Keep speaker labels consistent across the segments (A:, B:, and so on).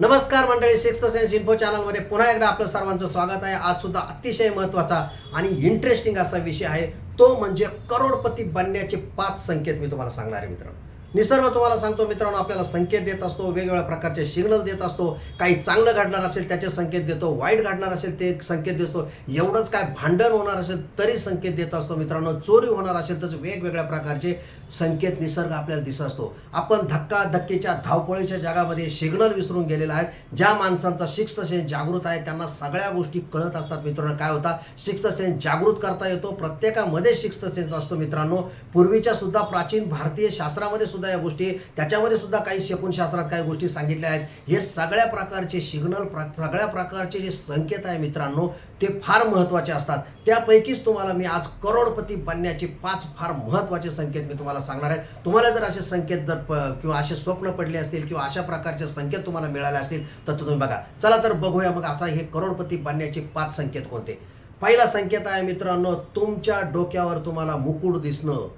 A: नमस्कार मंडळी six sense info चॅनलमध्ये पुन्हा एकदा आपलं सर्वांचं स्वागत आहे. आज सुद्धा अतिशय महत्त्वाचा आणि इंटरेस्टिंग असा विषय आहे. तो म्हणजे करोडपती बनण्याचे पाच संकेत मी तुम्हाला सांगणार आहे मित्रांनो. निसर्ग तुम्हाला सांगतो मित्रांनो आपल्याला संकेत देत असतो वेगवेगळ्या प्रकारचे सिग्नल देत असतो. काही चांगलं घडणार असेल त्याचे संकेत देतो. वाईट घडणार असेल ते संकेत देतो. एवढंच काय भांडण होणार असेल तरी संकेत देत असतो मित्रांनो. चोरी होणार असेल तर वेगवेगळ्या प्रकारचे संकेत निसर्ग आपल्याला दिसत असतो. आपण धक्का धक्केच्या धावपळीच्या जगामध्ये सिग्नल विसरून गेलेला आहे. ज्या माणसांचा सिक्स्थ सेन्स जागृत आहे त्यांना सगळ्या गोष्टी कळत असतात मित्रांनो. काय होता? सिक्स्थ सेन्स जागृत करता येतो. प्रत्येकामध्ये सिक्स्थ सेन्स असतो मित्रांनो. पूर्वीच्या सुद्धा प्राचीन भारतीय शास्त्रामध्ये सुद्धा या गोष्टी त्याच्यामध्ये सुद्धा काही शकुनशास्त्रात काही गोष्टी सांगितल्या आहेत. हे सगळ्या प्रकारचे सिग्नल सगळ्या प्रकारचे जे संकेत आहे मित्रांनो ते फार महत्त्वाचे असतात. त्यापैकीच तुम्हाला मी आज करोडपती बनण्याचे पाच फार महत्त्वाचे संकेत मी तुम्हाला सांगणार आहे. तुम्हाला जर असे संकेत जर प किंवा असे स्वप्न पडले असतील किंवा अशा प्रकारचे संकेत तुम्हाला मिळाले असतील तर तुम्ही बघा. चला तर बघूया मग असा हे करोडपती बनण्याचे पाच संकेत कोणते? पहिला संकेत आहे मित्रांनो तुमच्या डोक्यावर तुम्हाला मुकुट दिसणं.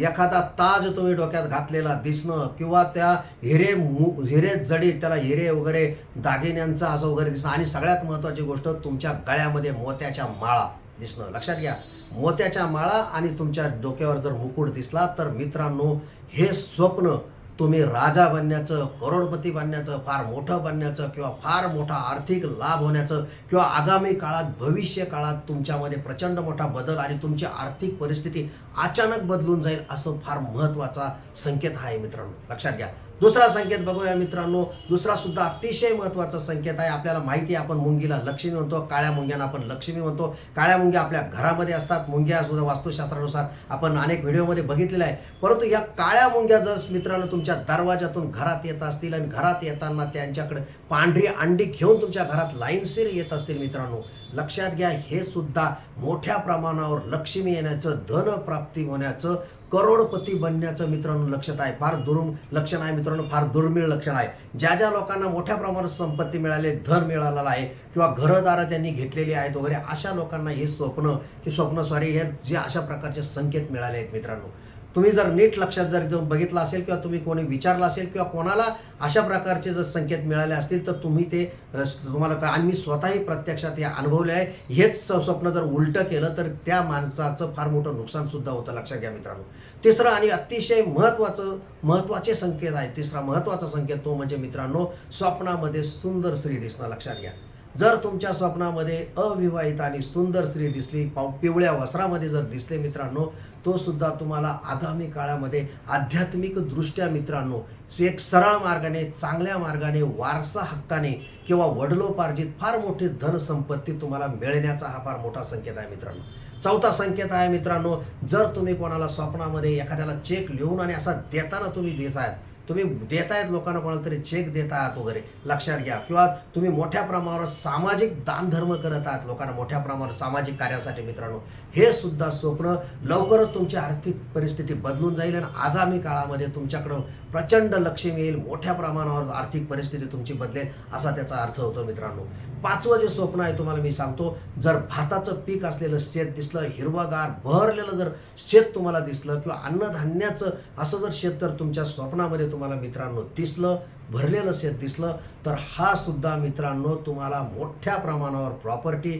A: एखादा ताज तुम्ही डोक्यात घातलेला दिसणं किंवा त्या हिरे मु हिरे जडी त्याला हिरे वगैरे दागिन्यांचा असं वगैरे दिसणं. आणि सगळ्यात महत्त्वाची गोष्ट तुमच्या गळ्यामध्ये मोत्याच्या माळा दिसणं. लक्षात घ्या मोत्याच्या माळा आणि तुमच्या डोक्यावर जर मुकुट दिसला तर मित्रांनो हे स्वप्न तुम्ही राजा बनण्याचं करोडपती बनण्याचं फार मोठं बनण्याचं किंवा फार मोठा आर्थिक लाभ होण्याचं किंवा आगामी काळात भविष्य काळात तुमच्यामध्ये प्रचंड मोठा बदल आणि तुमची आर्थिक परिस्थिती अचानक बदलून जाईल असं फार महत्त्वाचा संकेत आहे मित्रांनो. लक्षात घ्या. दुसरा संकेत बघूया मित्रांनो. दुसरा सुद्धा अतिशय महत्त्वाचा संकेत आहे. आपल्याला माहिती आहे आपण मुंगीला लक्ष्मी म्हणतो. काळ्या मुंग्यांना आपण लक्ष्मी म्हणतो. काळ्या मुंग्या आपल्या घरामध्ये असतात. मुंग्या सुद्धा वास्तुशास्त्रानुसार आपण अनेक व्हिडिओमध्ये बघितलेलं आहे परंतु या काळ्या मुंग्या जर मित्रांनो तुमच्या दरवाजातून घरात येत असतील आणि घरात येताना त्यांच्याकडे पांढरी अंडी घेऊन तुमच्या घरात लाईनशीर येत असतील मित्रांनो लक्षात घ्या हे सुद्धा मोठ्या प्रमाणावर लक्ष्मी येण्याचं धन प्राप्ती होण्याचं करोडपती बनण्याचं मित्रांनो लक्षात आहे. फार दुर् लक्षण आहे मित्रांनो फार दुर्मिळ लक्षण आहे. ज्या ज्या लोकांना मोठ्या प्रमाणात संपत्ती मिळाली धन मिळालेलं आहे किंवा घरदारं त्यांनी घेतलेली आहेत वगैरे अशा लोकांना हे स्वप्न की स्वप्न सॉरी हे जे अशा प्रकारचे संकेत मिळाले आहेत मित्रांनो. तुम्ही जर नीट लक्षात जर बघितलं असेल किंवा तुम्ही कोणी विचारलं असेल किंवा कोणाला अशा प्रकारचे जर संकेत मिळाले असतील तर तुम्ही ते तुम्हाला काय- आम्ही स्वतःही प्रत्यक्षात हे अनुभवले आहे. हेच स्वप्न जर उलटं केलं तर त्या माणसाचं फार मोठं नुकसानसुद्धा होतं लक्षात घ्या मित्रांनो. तिसरं आणि अतिशय महत्त्वाचं महत्त्वाचे संकेत आहे तिसरा महत्त्वाचा संकेत तो म्हणजे मित्रांनो स्वप्नामध्ये सुंदर स्त्री दिसणं लक्षात घ्या. जर तुमच्या स्वप्नामध्ये अविवाहित आणि सुंदर स्त्री दिसली पाव पिवळ्या वस्त्रामध्ये जर दिसले मित्रांनो तो सुद्धा तुम्हाला आगामी काळामध्ये आध्यात्मिक दृष्ट्या मित्रांनो एक सरळ मार्गाने चांगल्या मार्गाने वारसा हक्काने किंवा वडलोपार्जित फार मोठी धनसंपत्ती तुम्हाला मिळण्याचा हा फार मोठा संकेत आहे मित्रांनो. चौथा संकेत आहे मित्रांनो जर तुम्ही कोणाला स्वप्नामध्ये एखाद्याला चेक लिहून आणि असा देताना तुम्ही देत आहात तुम्ही देतायत लोकांना कोणाला तरी चेक देत आहात वगैरे लक्षात घ्या. किंवा तुम्ही मोठ्या प्रमाणावर सामाजिक दानधर्म करत आहात लोकांना मोठ्या प्रमाणावर सामाजिक कार्यासाठी मित्रांनो. हे सुद्धा स्वप्न लवकरच तुमची आर्थिक परिस्थिती बदलून जाईल आणि आगामी काळामध्ये तुमच्याकडं प्रचंड लक्ष येईल मोठ्या प्रमाणावर आर्थिक परिस्थिती तुमची बदलेल असा त्याचा अर्थ होतो मित्रांनो. पाचवं जे स्वप्न आहे तुम्हाला मी सांगतो जर भाताचं पीक असलेलं शेत दिसलं हिरवागार भरलेलं जर शेत तुम्हाला दिसलं किंवा अन्नधान्याचं असं जर शेत तर तुमच्या स्वप्नामध्ये तुम्हाला मित्रांनो दिसलं भरलेलं शेत दिसलं तर हा सुद्धा मित्रांनो तुम्हाला मोठ्या प्रमाणावर प्रॉपर्टी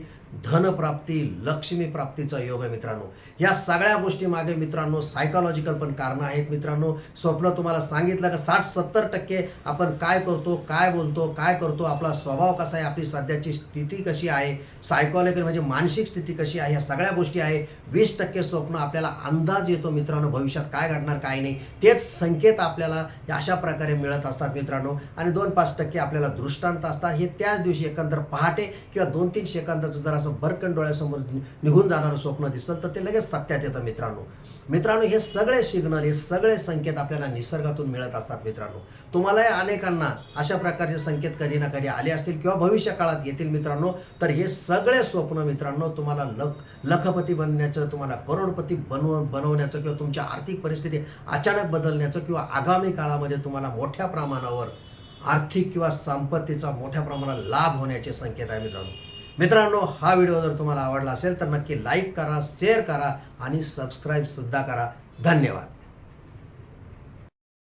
A: धनप्राप्ती लक्ष्मी प्राप्तीचा योग आहे मित्रांनो. या सगळ्या गोष्टी मागे मित्रांनो सायकोलॉजिकल पण कारणं आहेत मित्रांनो. स्वप्न तुम्हाला सांगितलं का साठ सत्तर टक्के आपण काय करतो काय बोलतो काय करतो आपला स्वभाव कसा आहे आपली सध्याची स्थिती कशी आहे सायकोलॉजिकल म्हणजे मानसिक स्थिती कशी आहे या सगळ्या गोष्टी आहे. वीस टक्के स्वप्न आपल्याला अंदाज येतो मित्रांनो भविष्यात काय घडणार काय नाही. तेच संकेत आपल्याला अशा प्रकारे मिळत असतात मित्रांनो. आणि दोन पाच टक्के आपल्याला दृष्टांत असतात. हे त्याच दिवशी एकंदर पहाटे किंवा दोन तीन सेकंदाचं जर असं भरकन डोळ्यासमोर निघून जाणारं स्वप्न दिसलं तर ते लगेच सत्यात येतं मित्रांनो. मित्रांनो हे सगळे सिग्नल हे सगळे संकेत आपल्याला निसर्गातून मिळत असतात मित्रांनो. तुम्हालाही अनेकांना अशा प्रकारचे संकेत कधी ना कधी आले असतील किंवा भविष्य काळात येतील मित्रांनो. तर हे सगळे स्वप्न मित्रांनो तुम्हाला लख लखपती बनण्याचं तुम्हाला करोडपती बनव बनवण्याचं किंवा तुमच्या आर्थिक परिस्थिती अचानक बदलण्याचं किंवा आगामी काळामध्ये तुम्हाला मोठ्या प्रमाणावर आर्थिक किंवा संपत्तीचा मोठ्या प्रमाणात लाभ होण्याचे संकेत आहे मित्रांनो. मित्रांनो हा व्हिडिओ जर तुम्हाला आवडला असेल तर नक्की लाईक करा शेअर करा आणि सबस्क्राईबसुद्धा करा. धन्यवाद.